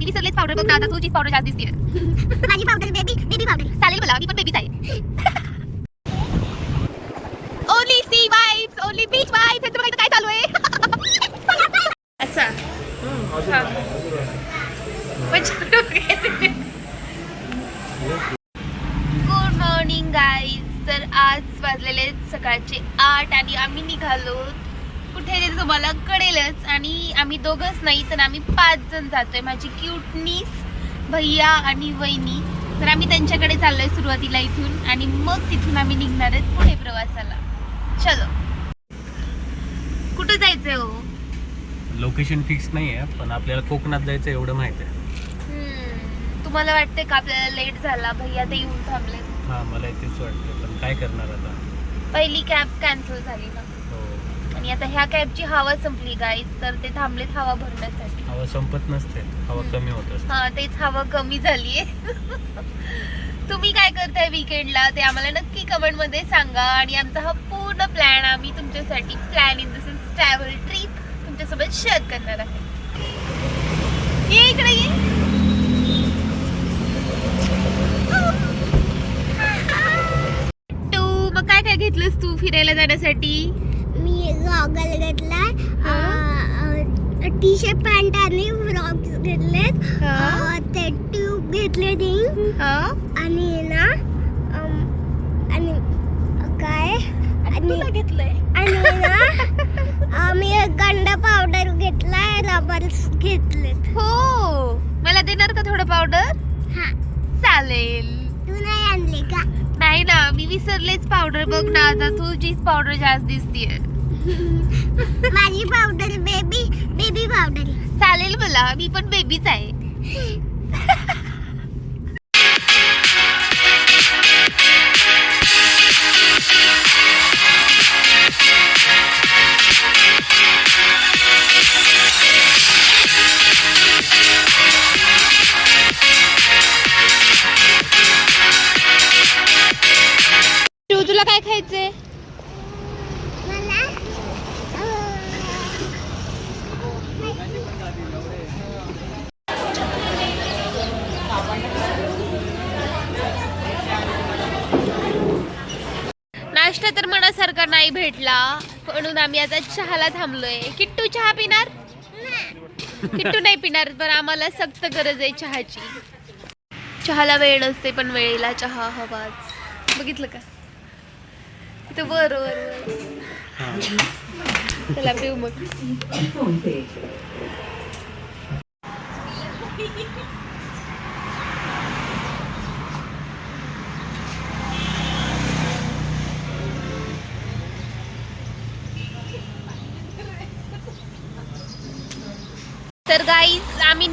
मी विसरलेच powder बघ ना आता तुझीच पावडर जास्त दिसते माझी पावडर बेबी बेबी पावडर चालेल मला मी पण बेबीच आहे. Only sea vibes only beach vibes ह्याचं बघायचं काय चालू आहे. असं. हा. गुड मॉर्निंग गाईज तर आज वाजलेले सकाळचे आठ आणि आम्ही निघालो ते तुम्हाला कळेलच. आणि आम्ही दोघंच नाही तर आम्ही पाच जण जातोय. माझी क्यूटनीस भैया आणि वहिनी. तर आम्ही त्यांच्याकडे चाललोय सुरुवातीला इथून. आणि मग तिथून आम्ही निघणार आहेत पुढे प्रवासाला. चलो. कुठं जायचंय हो? लोकेशन फिक्स नाही आहे पण आपल्याला कोकणात जायचं एवढं माहिती आहे. तुम्हाला वाटतंय का आपल्याला लेट झाला? भैया ते येऊन थांबले हा मला तेच वाटतं पण काय करणार आता? पहिली कॅब कॅन्सल झाली ना. आणि आता ह्या कॅबची हवा संपली गाईज तर ते थांबलेत हवा भरण्यासाठी. हवा संपत नसते. हवा कमी होत असते. हा तेच हवा कमी झालीये. तुम्ही काय करताय विकेंडला ते आम्हाला नक्की कमेंटमध्ये सांगा. आणि आमचा हा पूर्ण प्लॅन आम्ही तुमच्यासाठी plan in this is travel trip तुमच्यासोबत शेअर करणार आहे. ये इकडे ये. तू मग काय काय घेतलंस तू फिरायला जाण्यासाठी? गॉगल घेतलाय टी शर्ट पॅन्ट आणि फ्रॉक्स घेतलेत ते ट्यूब घेतले हा आणि ना आणि काय आणि घेतलंय आणि ना मी गंड पावडर घेतलाय रबर्स घेतलेत हो मला देणार का थोडं पावडर हा चालेल तू नाही आणले का नाही ना मी विसरलेच पावडर बघ ना आता तुझीच पावडर जास्त दिसतीये माझी पावडर बेबी बेबी पावडर. चालेल मला मी पण बेबीच आहे. नाश्ता तर मनासारखा नाही भेटला. म्हणून आम्ही आता चहाला थांबलोय. किट्टू चहा पिणार? किट्टू नाही पिणार पण आम्हाला सक्त गरज आहे चहाची. चहाला वेळ नसते पण वेळेला चहा हवाच. बघितलं का? इथं वर वर वर. चला पिऊ मग तर गाईज आम्ही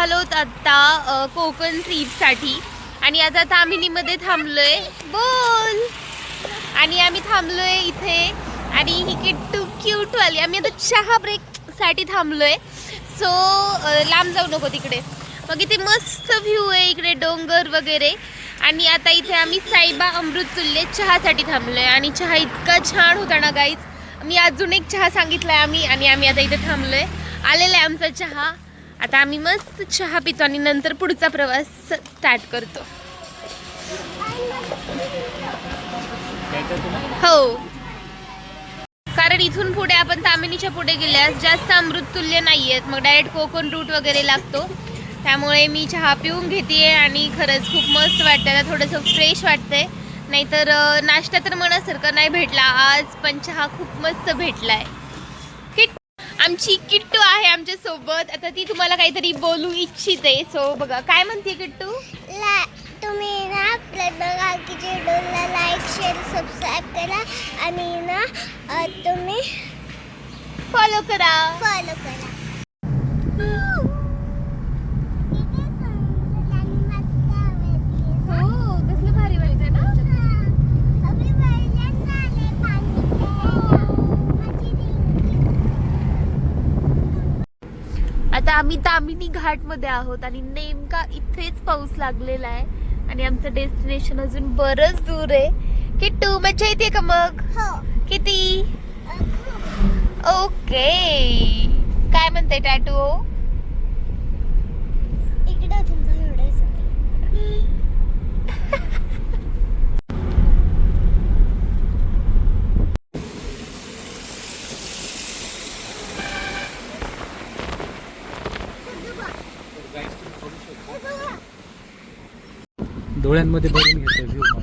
निघल निघालोत कोकण ट्रीपसाठी आणि आता तामिनीमध्ये आहे बोल. आणि आम्ही थांबलो आहे इथे. आणि ही किट्टू क्यूट वाली. आम्ही आता चहा ब्रेकसाठी थांबलो आहे सो लांब जाऊ नको तिकडे. मग इथे मस्त व्ह्यू आहे इकडे डोंगर वगैरे. आणि आता इथे आम्ही साईबा अमृततुल्य चहासाठी थांबलो आहे आणि चहा इतका छान होता ना गाईज मी अजून एक चहा सांगितला आहे आम्ही. आणि आम्ही आता इथे थांबलो आहे आलेला आहे आमचा चहा. आता आम्ही मस्त चहा पितो आणि नंतर पुढचा प्रवास स्टार्ट करतो. हो. कारण इथून पुढे आपण तामिनीच्या पुढे गेल्यास जास्त अमृततुल्य नाही आहेत मग डायरेक्ट कोकण रूट वगैरे लागतो. त्यामुळे मी चहा पिऊन घेते आणि खरंच खूप मस्त वाटतं आहे थोडंसं फ्रेश वाटतंय. नाहीतर नाश्ता तर मनासारखा नाही भेटला. आज पण चहा खूप मस्त भेटला आहे आमची किट्टू आहे आमच्यासोबत आता ती तुम्हाला काहीतरी बोलू इच्छिते. सो बघा काय म्हणते किट्टू? ला तुम्ही ना आपल्या बघा की व्हिडिओला लाईक शेअर सबस्क्राईब करा. आणि ना तुम्ही फॉलो करा. फॉलो करा. आम्ही तामिनी घाटमध्ये आहोत आणि नेमका इथेच पाऊस लागलेला आहे. आणि आमचं डेस्टिनेशन अजून बरंच दूर आहे. की टू मजा येते का मग? किती? ओके काय म्हणते टॅटू इकडे डोळ्यांमध्ये भरून घेतोय व्ह्यू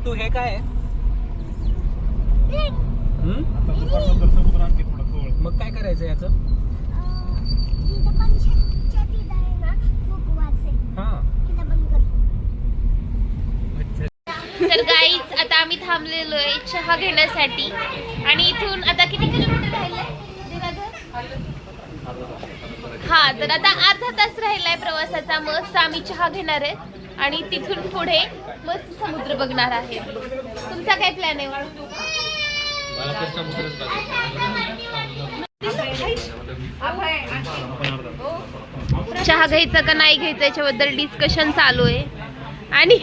किट्टू हे काय आहे? रिंग. हम्म? मग काय करायचं याचं? हा. तर गाईज आता आम्ही थांबलेलो आहे चहा घेण्यासाठी. आणि इथून आता किती किलोमीटर राहिलंय? देवाघर? हा तर आता अर्धा तास राहिलाय प्रवासाचा. मस्त आम्ही चहा घेणार आहे. आणि तिथून पुढे मस्त समुद्र बघणार आहे. तुमचा काय प्लॅन आहे? चहा घ्यायचा का नाही घ्यायचा याच्याबद्दल डिस्कशन चालू आहे. आणि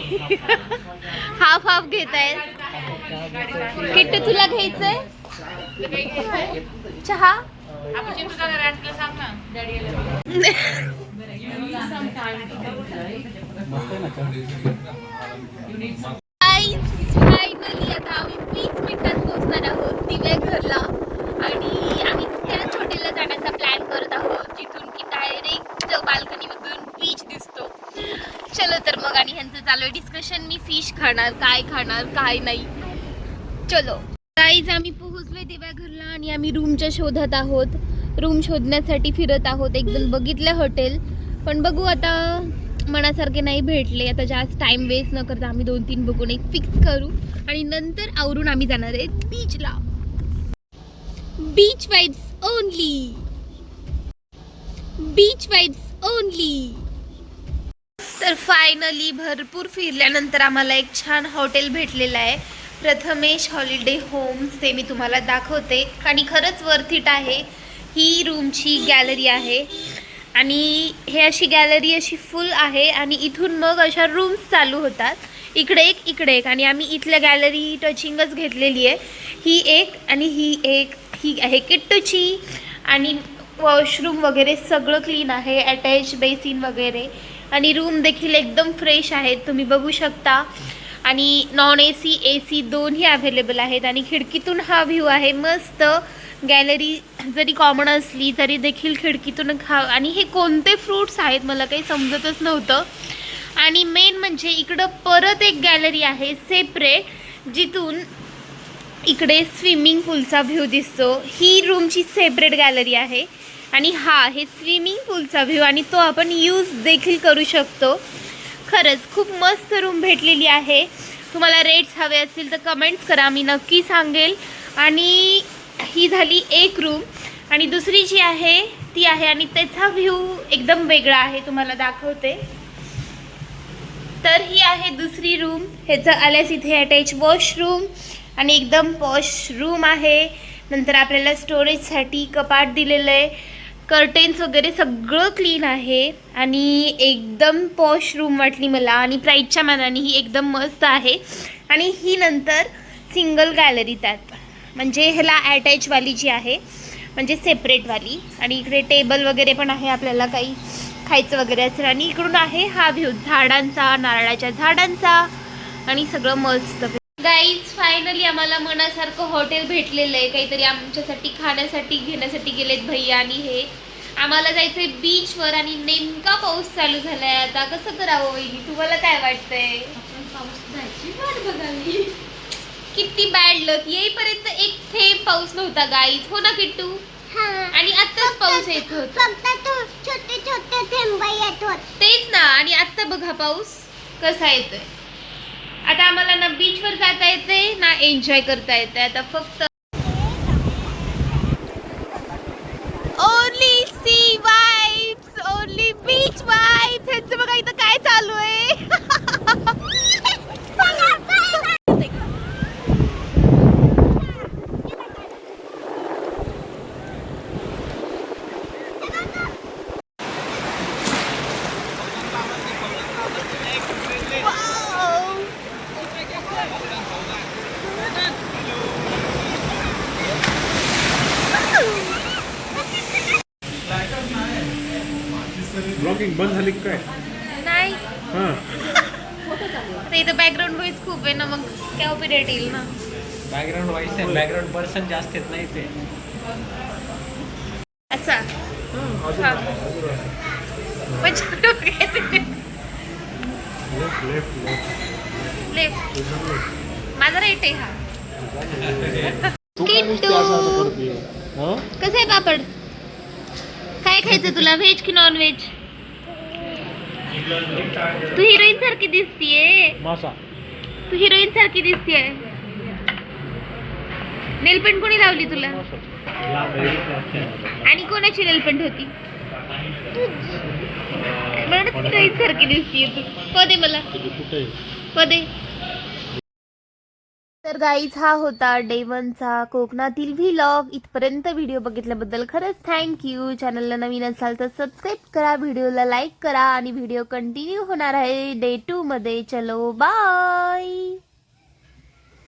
हाफ हाफ घेत आहेत किट्टू तुला घ्यायचंय? आहे चहा? फायनली आता आम्ही वीस मिनिटात पोहोचणार आहोत दिव्या घरला आणि आम्ही त्याच हॉटेलला जाण्याचा प्लॅन करत आहोत जिथून की डायरेक्ट बाल्कनीमधून बीच दिसतो चलो तर मग आणि ह्यांचं चालू आहे डिस्कशन मी फिश खाणार काय खाणार काय नाही चलो गाईज आम्ही पोहोचलोय दिव्या घरला आणि आम्ही रूमच्या शोधात आहोत. रूम शोधण्यासाठी फिरत आहोत. एकदम बघितलं हॉटेल पण बघू आता मनासारखे नाही भेटले. आता जास्त टाईम वेस्ट न करता आम्ही दोन तीन बघून एक फिक्स करू. आणि नंतर आवरून आम्ही जाणार आहे बीचला beach vibes only beach vibes only तर फायनली भरपूर फिरल्यानंतर आम्हाला एक छान हॉटेल भेटलेलं आहे. प्रथमेश हॉलिडे होम्स ते मी तुम्हाला दाखवते. आणि खरंच वर्थिट आहे. ही रूमची गॅलरी आहे. आणि हे अशी गॅलरी अशी फुल आहे आणि इथून मग अशा रूम्स चालू होतात. इकडे एक इकडे एक. आणि आम्ही इथल्या गॅलरी टचिंगच घेतलेली आहे. ही एक आणि ही एक. ही आहे किट्टूची आणि वॉशरूम वगैरे सगळं क्लीन आहे. अटॅच बेसिन वगैरे. आणि रूम देखील एकदम फ्रेश आहेत. तुम्ही बघू शकता. आणि non A C A C दोन्ही अवेलेबल आहेत. आणि खिडकीतून हा व्ह्यू आहे. मस्त गॅलरी जरी कॉमन असली तरी देखील खिडकीतून खा आणि हे कोणते फ्रूट्स आहेत? मला काही समजतच नव्हतं. आणि मेन म्हणजे इकडं परत एक गॅलरी आहे सेपरेट जिथून इकडे स्विमिंग पूलचा व्ह्यू दिसतो. ही रूमची सेपरेट गॅलरी आहे. आणि हा हे स्विमिंग पूलचा व्ह्यू आणि तो आपण यूज देखील करू शकतो. खरंच खूप मस्त रूम भेटलेली आहे. तुम्हाला रेट्स हवे असतील तर कमेंट्स करा मी नक्की सांगेल. आणि ही झाली एक रूम आणि दुसरी जी आहे ती आहे आणि त्याचा व्ह्यू एकदम वेगळा आहे तुम्हाला दाखवते. तर ही आहे दुसरी रूम ह्याचं आल्यास इथे अटॅच वॉशरूम आणि एकदम वॉशरूम आहे. नंतर आपल्याला स्टोरेजसाठी कपाट दिलेलं आहे. कर्टेन्स वगैरे सगळं क्लीन आहे आणि एकदम पॉश रूम वाटली मला आणि प्राईजच्या मानाने ही एकदम मस्त आहे. आणि ही नंतर सिंगल गॅलरी त्यात म्हणजे ह्याला अटॅचवाली जी आहे म्हणजे सेपरेटवाली आणि इकडे टेबल वगैरे पण आहे आपल्याला काही खायचं वगैरे असेल. आणि इकडून आहे हा व्ह्यू झाडांचा नारळाच्या झाडांचा आणि सगळं मस्त. गाई आम्हाला मनासारखं हॉटेल भेटलेलं आहे. काहीतरी आमच्यासाठी खाण्यासाठी घेण्यासाठी गेलेत भैया आणि हे. आम्हाला जायचंय बीचवर आणि नेमका पाऊस चालू झालाय आता. कसं करावं वहिनी? तुम्हाला काय वाटतंय? पाऊस जायची वाट बघावी. किती बॅड लक येईपर्यंत एक थेंब पाऊस नव्हता गाईज हो ना किट्टू? आणि आत्ताच पाऊस येत होता. छोटे छोटे थेंब येत होत तेच ना. आणि आत्ता बघा पाऊस कसा येतोय. आता आम्हाला ना बीचवर जाता येते ना एन्जॉय करता येते आता फक्त only sea vibes only beach vibes ह्यांचं बघा इथं काय चालू आहे. ब्लॉगिंग बंद झाली काय? नाही. हां. आता इथं बॅकग्राऊंड व्हॉइस खूप आहे ना मग कॉपीराइट येईल ना? बॅकग्राऊंड वाईस आहे बॅकग्राऊंड पर्सन जास्त येत नाही ते असा. हा. म्हणजे डोक्याचे लेफ्ट माझा राईट आहे हा. किट्टू कसं आहे पापड? काय खायचं तुला? व्हेज की नॉन व्हेज तू हिरोईन सारखी दिसतीये. मासा. तू हिरोईन सारखी दिसतीये. नेलपेंट कोणी लावली तुला? आणि कोणाची नेलपेंट होती? हिरोईन सारखी दिसतीये तू. पदे मला. पदे तर गाईज हा होता डेवनचा कोकणातील व्हिलॉग इथपर्यंत व्हिडिओ बघितल्याबद्दल खरंच थँक्यू चॅनलला नवीन असाल तर सबस्क्राईब करा व्हिडिओला लाईक करा आणि व्हिडिओ कंटिन्यू होणार आहे डे टू मध्ये. चलो बाय